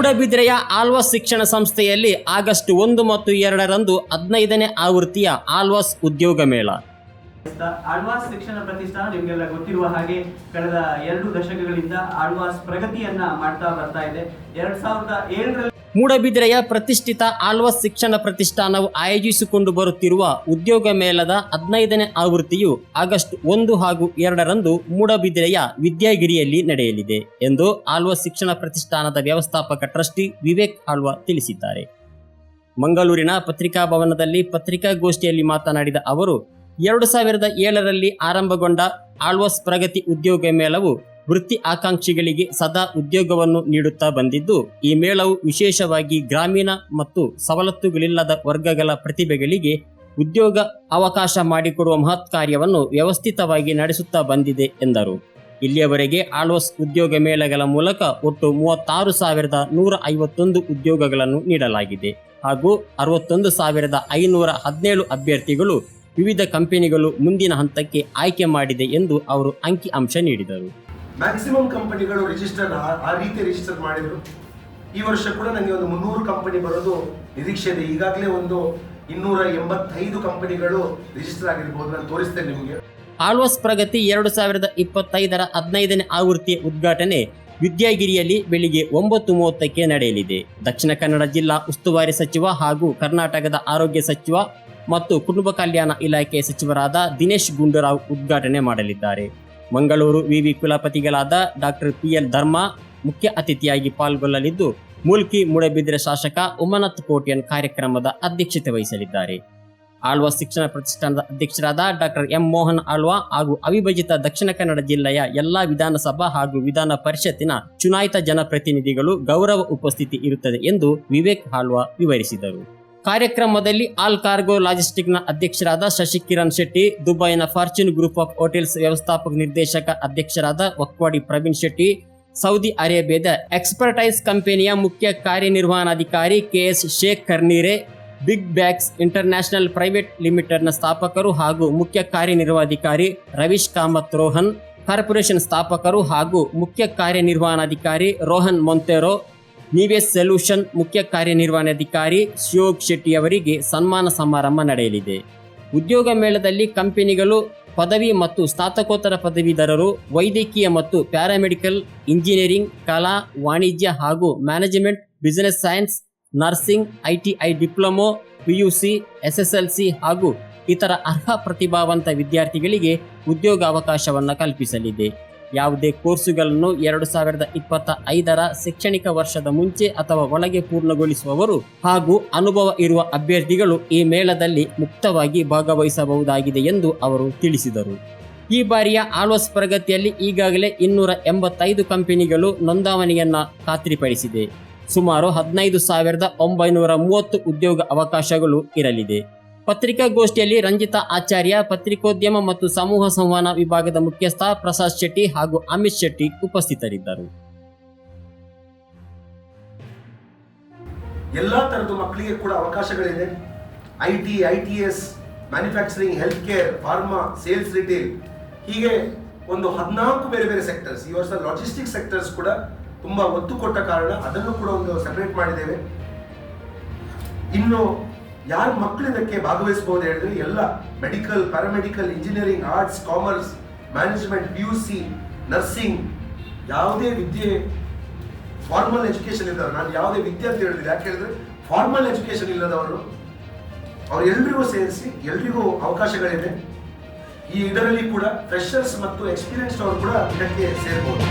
ಮೂಡಬಿದಿರೆಯ ಆಲ್ವಾಸ್ ಶಿಕ್ಷಣ ಸಂಸ್ಥೆಯಲ್ಲಿ ಆಗಸ್ಟ್ ಒಂದು ಮತ್ತು ಎರಡರಂದು ಹದಿನೈದನೇ ಆವೃತ್ತಿಯ ಆಲ್ವಾಸ್ ಉದ್ಯೋಗ ಮೇಳ. ಆಳ್ವಾಸ್ ಶಿಕ್ಷಣ ಪ್ರತಿಷ್ಠಾನ ನಿಮಗೆಲ್ಲ ಗೊತ್ತಿರುವ ಹಾಗೆ ಕಳೆದ ಎರಡು ದಶಕಗಳಿಂದ ಆಳ್ವಾಸ್ ಪ್ರಗತಿಯನ್ನ ಮಾಡ್ತಾ ಬರ್ತಾ ಇದೆ. ಎರಡ್ ಸಾವಿರದ ಏಳರಲ್ಲಿ ಮೂಡಬಿದಿರೆಯ ಪ್ರತಿಷ್ಠಿತ ಆಲ್ವಾಸ್ ಶಿಕ್ಷಣ ಪ್ರತಿಷ್ಠಾನವು ಆಯೋಜಿಸಿಕೊಂಡು ಬರುತ್ತಿರುವ ಉದ್ಯೋಗ ಮೇಳದ ಹದಿನೈದನೇ ಆವೃತ್ತಿಯು ಆಗಸ್ಟ್ ಒಂದು ಹಾಗೂ ಎರಡರಂದು ಮೂಡಬಿದ್ರೆಯ ವಿದ್ಯಾಗಿರಿಯಲ್ಲಿ ನಡೆಯಲಿದೆ ಎಂದು ಆಲ್ವಾಸ್ ಶಿಕ್ಷಣ ಪ್ರತಿಷ್ಠಾನದ ವ್ಯವಸ್ಥಾಪಕ ಟ್ರಸ್ಟಿ ವಿವೇಕ್ ಆಳ್ವಾ ತಿಳಿಸಿದ್ದಾರೆ. ಮಂಗಳೂರಿನ ಪತ್ರಿಕಾ ಭವನದಲ್ಲಿ ಪತ್ರಿಕಾಗೋಷ್ಠಿಯಲ್ಲಿ ಮಾತನಾಡಿದ ಅವರು ಎರಡು ಸಾವಿರದ ಏಳರಲ್ಲಿ ಆರಂಭಗೊಂಡ ಆಳ್ವಸ್ ಪ್ರಗತಿ ಉದ್ಯೋಗ ಮೇಳವು ವೃತ್ತಿ ಆಕಾಂಕ್ಷಿಗಳಿಗೆ ಸದಾ ಉದ್ಯೋಗವನ್ನು ನೀಡುತ್ತಾ ಬಂದಿದ್ದು, ಈ ಮೇಳವು ವಿಶೇಷವಾಗಿ ಗ್ರಾಮೀಣ ಮತ್ತು ಸವಲತ್ತುಗಳಿಲ್ಲದ ವರ್ಗಗಳ ಪ್ರತಿಭೆಗಳಿಗೆ ಉದ್ಯೋಗ ಅವಕಾಶ ಮಾಡಿಕೊಡುವ ಮಹತ್ ಕಾರ್ಯವನ್ನು ವ್ಯವಸ್ಥಿತವಾಗಿ ನಡೆಸುತ್ತಾ ಬಂದಿದೆ ಎಂದರು. ಇಲ್ಲಿಯವರೆಗೆ ಆಳ್ವಾಸ್ ಉದ್ಯೋಗ ಮೇಳಗಳ ಮೂಲಕ ಒಟ್ಟು ಮೂವತ್ತಾರು ಸಾವಿರದ ನೂರ ಐವತ್ತೊಂದು ಉದ್ಯೋಗಗಳನ್ನು ನೀಡಲಾಗಿದೆ ಹಾಗೂ ಅರವತ್ತೊಂದು ಸಾವಿರದ ಐನೂರ ಹದಿನೇಳು ಅಭ್ಯರ್ಥಿಗಳು ವಿವಿಧ ಕಂಪನಿಗಳು ಮುಂದಿನ ಹಂತಕ್ಕೆ ಆಯ್ಕೆ ಮಾಡಿದೆ ಎಂದು ಅವರು ಅಂಕಿ ಅಂಶ ನೀಡಿದರು. ಮ್ಯಾಕ್ಸಿಮಮ್ ಕಂಪನಿಗಳು ರಿಜಿಸ್ಟರ್ ಆ ರೀತಿ ರಿಜಿಸ್ಟರ್ ಮಾಡಿದ್ರು. ಈ ವರ್ಷ ಕೂಡ ನನಗೆ ಒಂದು ಮುನ್ನೂರು ಕಂಪನಿ ಬರೋದು ನಿರೀಕ್ಷೆ ಇದೆ. ಈಗಾಗಲೇ ಒಂದು ಇನ್ನೂರ ಎಂಬತ್ತೈದು ಕಂಪನಿಗಳು ರಿಜಿಸ್ಟರ್ ಆಗಿರ್ಬೋದು. ನಾನು ತೋರಿಸ್ತೇನೆ ನಿಮಗೆ. ಆಳ್ವಾಸ್ ಪ್ರಗತಿ ಎರಡು ಸಾವಿರದ ಇಪ್ಪತ್ತೈದರ ಹದಿನೈದನೇ ಆವೃತ್ತಿಯ ಉದ್ಘಾಟನೆ ವಿದ್ಯಾಗಿರಿಯಲ್ಲಿ ಬೆಳಿಗ್ಗೆ ಒಂಬತ್ತು ಮೂವತ್ತಕ್ಕೆ ನಡೆಯಲಿದೆ. ದಕ್ಷಿಣ ಕನ್ನಡ ಜಿಲ್ಲಾ ಉಸ್ತುವಾರಿ ಸಚಿವ ಹಾಗೂ ಕರ್ನಾಟಕದ ಆರೋಗ್ಯ ಸಚಿವ ಮತ್ತು ಕುಟುಂಬ ಕಲ್ಯಾಣ ಇಲಾಖೆ ಸಚಿವರಾದ ದಿನೇಶ್ ಗುಂಡೂರಾವ್ ಉದ್ಘಾಟನೆ ಮಾಡಲಿದ್ದಾರೆ. ಮಂಗಳೂರು ವಿವಿ ಕುಲಪತಿಗಳಾದ ಡಾಕ್ಟರ್ ಪಿ ಎಲ್ ಧರ್ಮ ಮುಖ್ಯ ಅತಿಥಿಯಾಗಿ ಪಾಲ್ಗೊಳ್ಳಲಿದ್ದು, ಮೂಲ್ಕಿ ಮೂಡಬಿದ್ರೆ ಶಾಸಕ ಉಮನತ್ ಕೋಟ್ಯನ್ ಕಾರ್ಯಕ್ರಮದ ಅಧ್ಯಕ್ಷತೆ ವಹಿಸಲಿದ್ದಾರೆ. ಆಳ್ವಾ ಶಿಕ್ಷಣ ಪ್ರತಿಷ್ಠಾನದ ಅಧ್ಯಕ್ಷರಾದ ಡಾಕ್ಟರ್ ಎಂ ಮೋಹನ್ ಆಳ್ವಾ ಹಾಗೂ ಅವಿಭಜಿತ ದಕ್ಷಿಣ ಕನ್ನಡ ಜಿಲ್ಲೆಯ ಎಲ್ಲಾ ವಿಧಾನಸಭಾ ಹಾಗೂ ವಿಧಾನ ಪರಿಷತ್ತಿನ ಚುನಾಯಿತ ಜನಪ್ರತಿನಿಧಿಗಳು ಗೌರವ ಉಪಸ್ಥಿತಿ ಇರುತ್ತದೆ ಎಂದು ವಿವೇಕ್ ಆಳ್ವಾ ವಿವರಿಸಿದರು. ಕಾರ್ಯಕ್ರಮದಲ್ಲಿ ಆಲ್ ಕಾರ್ಗೋ ಲಾಜಿಸ್ಟಿಕ್ನ ಅಧ್ಯಕ್ಷರಾದ ಶಶಿಕಿರಣ್ ಶೆಟ್ಟಿ, ದುಬೈನ ಫಾರ್ಚೂನ್ ಗ್ರೂಪ್ ಆಫ್ ಹೋಟೆಲ್ಸ್ ವ್ಯವಸ್ಥಾಪಕ ನಿರ್ದೇಶಕ ಅಧ್ಯಕ್ಷರಾದ ವಕ್ವಾಡಿ ಪ್ರವೀಣ್ ಶೆಟ್ಟಿ, ಸೌದಿ ಅರೇಬಿಯಾದ ಎಕ್ಸ್ಪರ್ಟೈಸ್ ಕಂಪನಿಯ ಮುಖ್ಯ ಕಾರ್ಯನಿರ್ವಹಣಾಧಿಕಾರಿ KS Sheikh Karnire, Big Bags International Private ಲಿಮಿಟೆಡ್ನ ಸ್ಥಾಪಕರು ಹಾಗೂ ಮುಖ್ಯ ಕಾರ್ಯನಿರ್ವಹಣಾಧಿಕಾರಿ ರವೀಶ್ ಕಾಮತ್ ರೋಹನ್, ಕಾರ್ಪೊರೇಷನ್ ಸ್ಥಾಪಕರು ಹಾಗೂ ಮುಖ್ಯ ಕಾರ್ಯನಿರ್ವಹಣಾಧಿಕಾರಿ ರೋಹನ್ ಮೊಂತೆರೋ ನಿವೇಸ್ ಸೊಲ್ಯೂಷನ್ ಮುಖ್ಯ ಕಾರ್ಯನಿರ್ವಹಣಾಧಿಕಾರಿ ಶಿವೋಗ್ ಶೆಟ್ಟಿ ಅವರಿಗೆ ಸನ್ಮಾನ ಸಮಾರಂಭ ನಡೆಯಲಿದೆ. ಉದ್ಯೋಗ ಮೇಳದಲ್ಲಿ ಕಂಪನಿಗಳು ಪದವಿ ಮತ್ತು ಸ್ನಾತಕೋತ್ತರ ಪದವೀಧರರು, ವೈದ್ಯಕೀಯ ಮತ್ತು ಪ್ಯಾರಾಮೆಡಿಕಲ್ ಇಂಜಿನಿಯರಿಂಗ್, ಕಲಾ, ವಾಣಿಜ್ಯ ಹಾಗೂ management, business science, nursing ITI diploma PUC SSLC ಹಾಗೂ ಇತರ ಅರ್ಹ ಪ್ರತಿಭಾವಂತ ವಿದ್ಯಾರ್ಥಿಗಳಿಗೆ ಉದ್ಯೋಗ ಅವಕಾಶವನ್ನು ಕಲ್ಪಿಸಲಿದೆ. ಯಾವುದೇ ಕೋರ್ಸುಗಳನ್ನು ಎರಡು ಸಾವಿರದ ಇಪ್ಪತ್ತ ಐದರ ಶೈಕ್ಷಣಿಕ ವರ್ಷದ ಮುಂಚೆ ಅಥವಾ ಒಳಗೆ ಪೂರ್ಣಗೊಳಿಸುವವರು ಹಾಗೂ ಅನುಭವ ಇರುವ ಅಭ್ಯರ್ಥಿಗಳು ಈ ಮೇಳದಲ್ಲಿ ಮುಕ್ತವಾಗಿ ಭಾಗವಹಿಸಬಹುದಾಗಿದೆ ಎಂದು ಅವರು ತಿಳಿಸಿದರು. ಈ ಬಾರಿಯ ಆಳ್ವಾಸ್ ಪ್ರಗತಿಯಲ್ಲಿ ಈಗಾಗಲೇ ಇನ್ನೂರ ಎಂಬತ್ತೈದು ಕಂಪನಿಗಳು ನೋಂದಾವಣಿಯನ್ನ ಖಾತ್ರಿಪಡಿಸಿದೆ. ಸುಮಾರು ಹದಿನೈದು ಸಾವಿರದ ಒಂಬೈನೂರ ಮೂವತ್ತು ಉದ್ಯೋಗ ಅವಕಾಶಗಳು ಇರಲಿದೆ. ಪತ್ರಿಕಾಗೋಷ್ಠಿಯಲ್ಲಿ ರಂಜಿತಾ ಆಚಾರ್ಯ, ಪತ್ರಿಕೋದ್ಯಮ ಮತ್ತು ಸಮೂಹ ಸಂವಹನ ವಿಭಾಗದ ಮುಖ್ಯಸ್ಥ ಪ್ರಸಾದ್ ಶೆಟ್ಟಿ ಹಾಗೂ ಅಮಿತ್ ಶೆಟ್ಟಿ ಉಪಸ್ಥಿತರಿದ್ದರು. ಎಲ್ಲ ಥರದ ಮಕ್ಕಳಿಗೆ ಕೂಡ ಅವಕಾಶಗಳಿದೆ. I T I T S manufacturing health care pharma sales retail ಹೀಗೆ ಒಂದು ಹದಿನಾಲ್ಕು ಬೇರೆ ಬೇರೆ ಸೆಕ್ಟರ್ಸ್ ಈ ವರ್ಷ ಲಾಜಿಸ್ಟಿಕ್ ಸೆಕ್ಟರ್ಸ್ ಕೂಡ ತುಂಬಾ ಒತ್ತು ಕೊಟ್ಟ ಕಾರಣ ಅದನ್ನು ಕೂಡ ಒಂದು ಸೆಪರೇಟ್ ಮಾಡಿದ್ದೇವೆ. ಇನ್ನು ಯಾರು ಮಕ್ಕಳು ಇದಕ್ಕೆ ಭಾಗವಹಿಸಬಹುದು ಹೇಳಿದ್ರೆ ಎಲ್ಲ medical paramedical engineering arts commerce management P U C nursing ಯಾವುದೇ ವಿದ್ಯೆ ಫಾರ್ಮಲ್ ಎಜುಕೇಶನ್ ಇದ್ದವರು ನಾನು ಯಾವುದೇ ವಿದ್ಯೆ ಅಂತ ಹೇಳಿದ್ರೆ ಯಾಕೆ ಹೇಳಿದ್ರೆ ಫಾರ್ಮಲ್ ಎಜುಕೇಶನ್ ಇಲ್ಲದವರು ಅವ್ರು ಎಲ್ರಿಗೂ ಸೇರಿಸಿ, ಎಲ್ರಿಗೂ ಅವಕಾಶಗಳಿದೆ ಈ ಇದರಲ್ಲಿ ಕೂಡ ಫ್ರೆಶರ್ಸ್ ಮತ್ತು ಎಕ್ಸ್ಪೀರಿಯನ್ಸ್ಡ್ ಅವರು ಕೂಡ ಇದಕ್ಕೆ ಸೇರ್ಬೋದು.